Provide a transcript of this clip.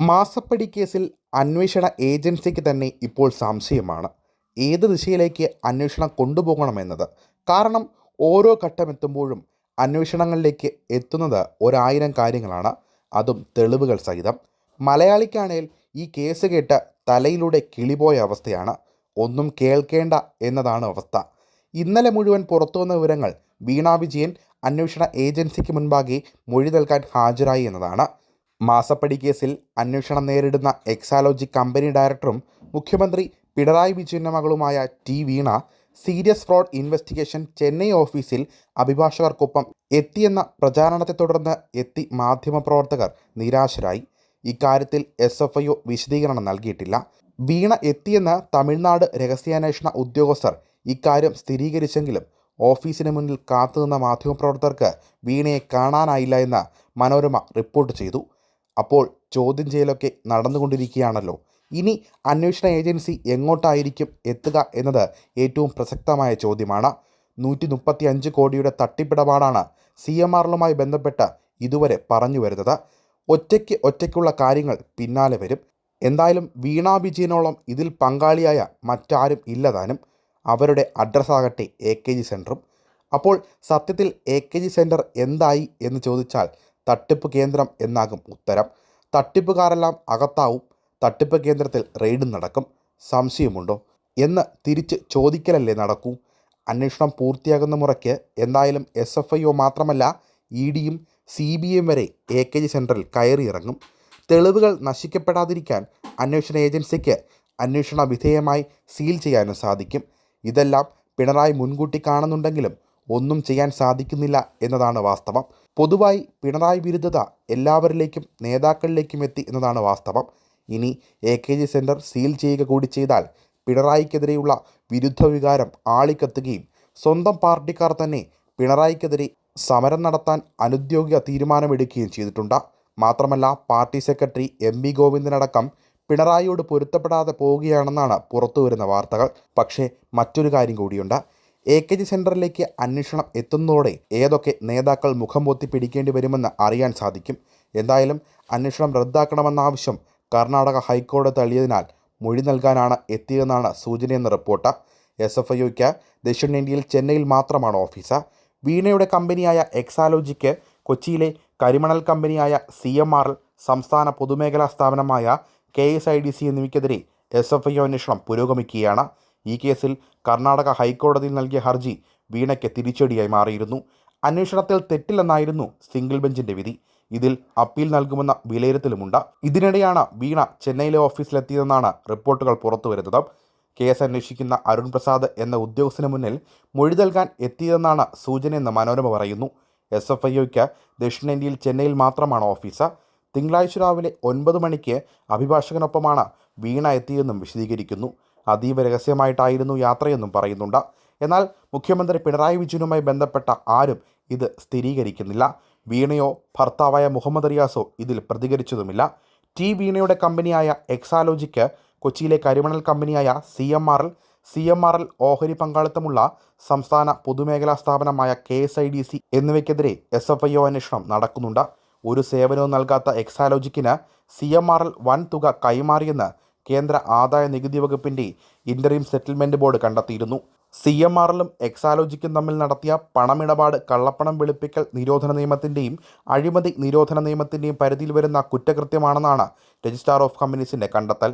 മാസപ്പടി കേസിൽ അന്വേഷണ ഏജൻസിക്ക് തന്നെ ഇപ്പോൾ സംശയമാണ്. ഏത് ദിശയിലേക്ക് അന്വേഷണം കൊണ്ടുപോകണമെന്നത്? കാരണം ഓരോ ഘട്ടമെത്തുമ്പോഴും അന്വേഷണങ്ങളിലേക്ക് എത്തുന്നത് ഒരായിരം കാര്യങ്ങളാണ്. അതും തെളിവുകൾ സഹിതം. മലയാളിക്കാണേൽ ഈ കേസ് കേട്ട് തലയിലൂടെ കിളിപോയ അവസ്ഥയാണ്. ഒന്നും കേൾക്കേണ്ട എന്നതാണ് അവസ്ഥ. ഇന്നലെ മുഴുവൻ പുറത്തുവന്ന വിവരങ്ങൾ വീണ വിജയൻ അന്വേഷണ ഏജൻസിക്ക് മുൻപാകെ മൊഴി നൽകാൻ ഹാജരായി എന്നതാണ്. മാസപ്പടി കേസിൽ അന്വേഷണം നേരിടുന്ന എക്സാലോജി കമ്പനി ഡയറക്ടറും മുഖ്യമന്ത്രി പിണറായി വിജയന്റെ മകളുമായ T Veena serious fraud investigation Chennai ഓഫീസിൽ അഭിഭാഷകർക്കൊപ്പം എത്തിയെന്ന പ്രചാരണത്തെ തുടർന്ന് എത്തി മാധ്യമപ്രവർത്തകർ നിരാശരായി. ഇക്കാര്യത്തിൽ എസ് എഫ് ഐ വിശദീകരണം നൽകിയിട്ടില്ല. വീണ എത്തിയെന്ന് തമിഴ്നാട് രഹസ്യാന്വേഷണ ഉദ്യോഗസ്ഥർ ഇക്കാര്യം സ്ഥിരീകരിച്ചെങ്കിലും ഓഫീസിന് മുന്നിൽ കാത്തുനിന്ന മാധ്യമപ്രവർത്തകർക്ക് വീണയെ കാണാനായില്ല എന്ന് മനോരമ റിപ്പോർട്ട് ചെയ്തു. അപ്പോൾ ചോദ്യം ചെയ്യലൊക്കെ നടന്നുകൊണ്ടിരിക്കുകയാണല്ലോ. ഇനി അന്വേഷണ ഏജൻസി എങ്ങോട്ടായിരിക്കും എത്തുക എന്നത് ഏറ്റവും പ്രസക്തമായ ചോദ്യമാണ്. നൂറ്റി മുപ്പത്തി അഞ്ച് കോടിയുടെ തട്ടിപ്പിടപാടാണ് സി എം ആറിലുമായി ബന്ധപ്പെട്ട് ഇതുവരെ പറഞ്ഞു വരുന്നത്. ഒറ്റയ്ക്ക് ഒറ്റയ്ക്കുള്ള കാര്യങ്ങൾ പിന്നാലെ വരും. എന്തായാലും വീണാ വിജയനോളം ഇതിൽ പങ്കാളിയായ മറ്റാരും ഇല്ലതാനും അവരുടെ അഡ്രസ്സാകട്ടെ എ കെ ജി സെന്ററും അപ്പോൾ സത്യത്തിൽ എ കെ ജി സെന്റർ എന്തായി എന്ന് ചോദിച്ചാൽ തട്ടിപ്പ് കേന്ദ്രം എന്നാകും ഉത്തരം. തട്ടിപ്പുകാരെല്ലാം അകത്താവും. തട്ടിപ്പ് കേന്ദ്രത്തിൽ റെയ്ഡ് നടക്കും. സംശയമുണ്ടോ? എന്ന് തിരിച്ച് ചോദിക്കലല്ലേ നടക്കൂ. അന്വേഷണം പൂർത്തിയാകുന്ന മുറയ്ക്ക് എന്തായാലും എസ് എഫ് ഐ ഒ മാത്രമല്ല ഇ ഡിയും സി ബി എം വരെ എ കെ ജി സെന്ററിൽ കയറിയിറങ്ങും. തെളിവുകൾ നശിക്കപ്പെടാതിരിക്കാൻ അന്വേഷണ ഏജൻസിക്ക് അന്വേഷണ വിധേയമായി സീൽ ചെയ്യാനും സാധിക്കും. ഇതെല്ലാം പിണറായി മുൻകൂട്ടി കാണുന്നുണ്ടെങ്കിലും ഒന്നും ചെയ്യാൻ സാധിക്കുന്നില്ല എന്നതാണ് വാസ്തവം. പൊതുവായി പിണറായി വിരുദ്ധത എല്ലാവരിലേക്കും നേതാക്കളിലേക്കും എത്തി എന്നതാണ് വാസ്തവം. ഇനി A K G centre seal ചെയ്യുക കൂടി ചെയ്താൽ പിണറായിക്കെതിരെയുള്ള വിരുദ്ധ വികാരം ആളിക്കത്തുകയും സ്വന്തം പാർട്ടിക്കാർ തന്നെ പിണറായിക്കെതിരെ സമരം നടത്താൻ അനുദ്യോഗിക തീരുമാനമെടുക്കുകയും ചെയ്തിട്ടുണ്ട്. മാത്രമല്ല പാർട്ടി സെക്രട്ടറി എം വി ഗോവിന്ദനടക്കം പിണറായിയോട് പൊരുത്തപ്പെടാതെ പോവുകയാണെന്നാണ് പുറത്തുവരുന്ന വാർത്തകൾ. പക്ഷേ മറ്റൊരു കാര്യം കൂടിയുണ്ട്. എ കെ ജി സെന്ററിലേക്ക് അന്വേഷണം എത്തുന്നതോടെ ഏതൊക്കെ നേതാക്കൾ മുഖം പൊത്തി പിടിക്കേണ്ടി വരുമെന്ന് അറിയാൻ സാധിക്കും. എന്തായാലും അന്വേഷണം റദ്ദാക്കണമെന്ന ആവശ്യം കർണാടക ഹൈക്കോടതി തള്ളിയതിനാൽ മൊഴി നൽകാനാണ് എത്തിയതെന്നാണ് സൂചനയെന്ന റിപ്പോർട്ട്. എസ് എഫ് ഐക്ക് ദക്ഷിണേന്ത്യയിൽ ചെന്നൈയിൽ മാത്രമാണ് ഓഫീസ്. വീണയുടെ കമ്പനിയായ എക്സാലോജിക്ക് കൊച്ചിയിലെ കരിമണൽ കമ്പനിയായ സി എം ആർ സംസ്ഥാന പൊതുമേഖലാ സ്ഥാപനമായ K S I D C എന്നിവയ്ക്കെതിരെ S F I അന്വേഷണം പുരോഗമിക്കുകയാണ്. ഈ കേസിൽ കർണാടക ഹൈക്കോടതിയിൽ നൽകിയ ഹർജി വീണയ്ക്ക് തിരിച്ചടിയായി മാറിയിരുന്നു. അന്വേഷണത്തിൽ തെറ്റില്ലെന്നായിരുന്നു സിംഗിൾ ബെഞ്ചിന്റെ വിധി. ഇതിൽ അപ്പീൽ നൽകുമെന്ന വിലയിരുത്തലുമുണ്ട്. ഇതിനിടെയാണ് വീണ ചെന്നൈയിലെ ഓഫീസിലെത്തിയതെന്നാണ് റിപ്പോർട്ടുകൾ പുറത്തുവരുന്നത്. കേസ് അന്വേഷിക്കുന്ന അരുൺ പ്രസാദ് എന്ന ഉദ്യോഗസ്ഥന് മുന്നിൽ മൊഴി നൽകാൻ എത്തിയതെന്നാണ് സൂചനയെന്ന് മനോരമ പറയുന്നു. എസ് എഫ് ഐഒയ്ക്ക് ദക്ഷിണേന്ത്യയിൽ ചെന്നൈയിൽ മാത്രമാണ് ഓഫീസ്. തിങ്കളാഴ്ച രാവിലെ ഒൻപത് മണിക്ക് അഭിഭാഷകനൊപ്പമാണ് വീണ എത്തിയെന്നും വിശദീകരിക്കുന്നു. അതീവ രഹസ്യമായിട്ടായിരുന്നു യാത്രയെന്നും പറയുന്നുണ്ട്. എന്നാൽ മുഖ്യമന്ത്രി പിണറായി വിജയനുമായി ബന്ധപ്പെട്ട ആരും ഇത് സ്ഥിരീകരിക്കുന്നില്ല. വീണയോ ഭർത്താവായ മുഹമ്മദ് റിയാസോ ഇതിൽ പ്രതികരിച്ചതുമില്ല. ടി വീണയുടെ കമ്പനിയായ എക്സാലോജിക്ക് കൊച്ചിയിലെ കരിമണൽ കമ്പനിയായ C M R L C M R L ഓഹരി പങ്കാളിത്തമുള്ള സംസ്ഥാന പൊതുമേഖലാ സ്ഥാപനമായ K S I D C എന്നിവയ്ക്കെതിരെ S F I O അന്വേഷണം നടക്കുന്നുണ്ട്. ഒരു സേവനവും നൽകാത്ത എക്സാലോജിക്കിന് സി എം ആർ എൽ വൻ തുക കൈമാറിയെന്ന് കേന്ദ്ര ആദായ നികുതി വകുപ്പിന്റെ ഇന്ററീം സെറ്റിൽമെന്റ് ബോർഡ് കണ്ടെത്തിയിരുന്നു. സി എം ആറിലും എക്സാലോജിക്കും തമ്മിൽ നടത്തിയ പണമിടപാട് കള്ളപ്പണം വെളുപ്പിക്കൽ നിരോധന നിയമത്തിന്റെയും അഴിമതി നിരോധന നിയമത്തിന്റെയും പരിധിയിൽ വരുന്ന കുറ്റകൃത്യമാണെന്നാണ് രജിസ്ട്രാർ ഓഫ് കമ്പനീസിന്റെ കണ്ടെത്തൽ.